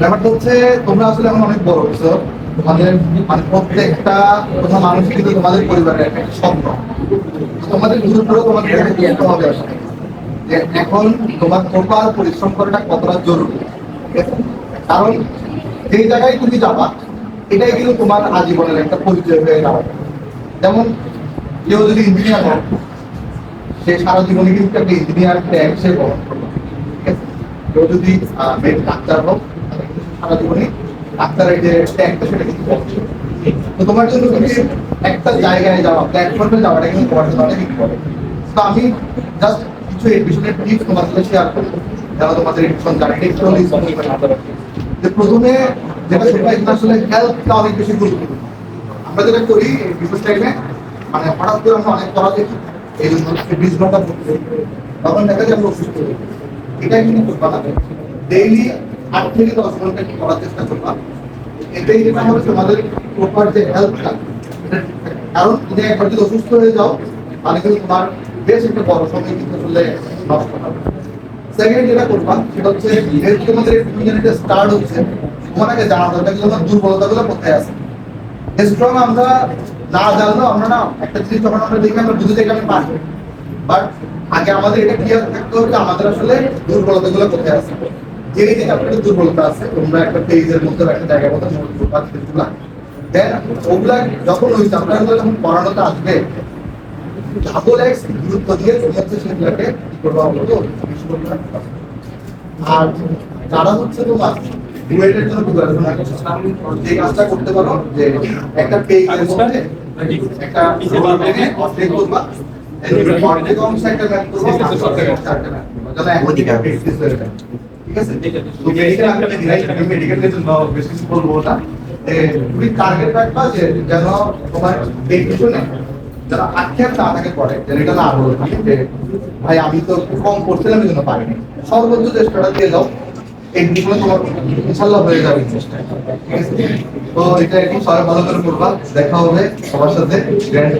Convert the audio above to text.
ব্যাপারটা হচ্ছে, তোমরা আসলে এখন অনেক বড় হচ্ছো তোমাদের মানে প্রত্যেকটা কোথাও মানুষ কিন্তু তোমাদের পরিবারের একটা স্বপ্ন। তোমাদের গুরুত্ব তোমাদের হবে। আসলে যে এখন তোমার প্রপার পরিশ্রম করাটা কতটা জরুরি? কারণ যেই জায়গায় তুমি যাবা, এটাই কিন্তু তোমার আজীবনের একটা পরিচয় হয়ে দাঁড়াবে যেমন কেউ যদি ইঞ্জিনিয়ার হয়, সে সারা জীবনে কিন্তু একটা ইঞ্জিনিয়ার ট্যাগ সে গ্রহণ করবে? কেউ যদি ডাক্তার হোক সারা জীবনে ডাক্তারের যে ট্যাগটা সেটা কিন্তু তো তোমার জন্য তুমি একটা জায়গায় যাওয়া প্ল্যাটফর্মে যাওয়াটা কিন্তু তোমার জন্য অনেক ইম্পর্টেন্ট তো আমি জাস্ট কিছু এডমিশনের টিপস তোমার সাথে শেয়ার করব। যারা তোমাদের এডমিশন জানে যে প্রথমে যেটা সেটা এখানে আসলে হেলথটা অনেক বেশি গুরুত্বপূর্ণ। আমরা যেটা করি বিশেষ টাইমে মানে হঠাৎ করে আমরা অনেক পড়া দেখি, এই জন্য বিশ ঘণ্টা পড়তে তখন দেখা যায় আমরা অসুস্থ হই এটাই কিন্তু করবা ডেইলি আট থেকে দশ ঘণ্টা পড়ার চেষ্টা করবা। এটাই যেটা হবে তোমাদের প্রপার যে হেলথটা কারণ তুমি একবার যদি অসুস্থ হয়ে যাও, তাহলে কিন্তু তোমার বেশ একটা বড় সময় কিন্তু আসলে নষ্ট হবে সেকেন্ড যেটা করবা, সেটা হচ্ছে যেহেতু তোমাদের ইউনিটে স্টার্ট হচ্ছে, তোমার আগে জানা দরকার যে তোমার দুর্বলতাগুলো কোথায় আছে? স্ট্রং আমরা না জানলেও আমরা না, একটা জিনিস যখন আমরা দেখি, আমরা বুঝে যাই আমি পারি বাট আগে আমাদের এটা ক্লিয়ার থাকতে হবে যে আমাদের আসলে দুর্বলতাগুলো কোথায় আছে। যে যে আপনাদের দুর্বলতা আছে, তোমরা একটা পেজের মধ্যে একটা জায়গার মধ্যে দেন ওগুলা যখন ওই চ্যাপ্টারগুলো যখন পড়ানোতে আসবে গুরুত্ব দিয়ে হচ্ছে সেগুলোকে বেশি। আর যারা হচ্ছে তোমার জন্য প্রিপারেশন যে কাজটা করতে পারো যে একটা পেজের মধ্যে একটা অর্ধেক করবা অর্ধেক অংশ একটা ম্যাপ করবা অর্ধেক অংশ একটা ম্যাপ করবা। যেন এখন থেকে প্র্যাকটিস যায় ঠিক আছে? তো মেডিকেল আমি মেডিকেলের জন্য বেশি বলব না। যে তুমি টার্গেট রাখবা যে যেন তোমার পিছনে যারা আক্ষেপ না থাকে করে যেন এটা না বলে যে ভাই, আমি তো কম করছিলাম এই জন্য পারিনি সর্বোচ্চ চেষ্টাটা দিয়ে যাও। এই দিকগুলো তোমার ইনশাল্লাহ হয়ে যাবে। চেষ্টা তো এটা একটু সবাই ভালো করে করবা দেখা হবে সবার সাথে। গ্র্যান্ড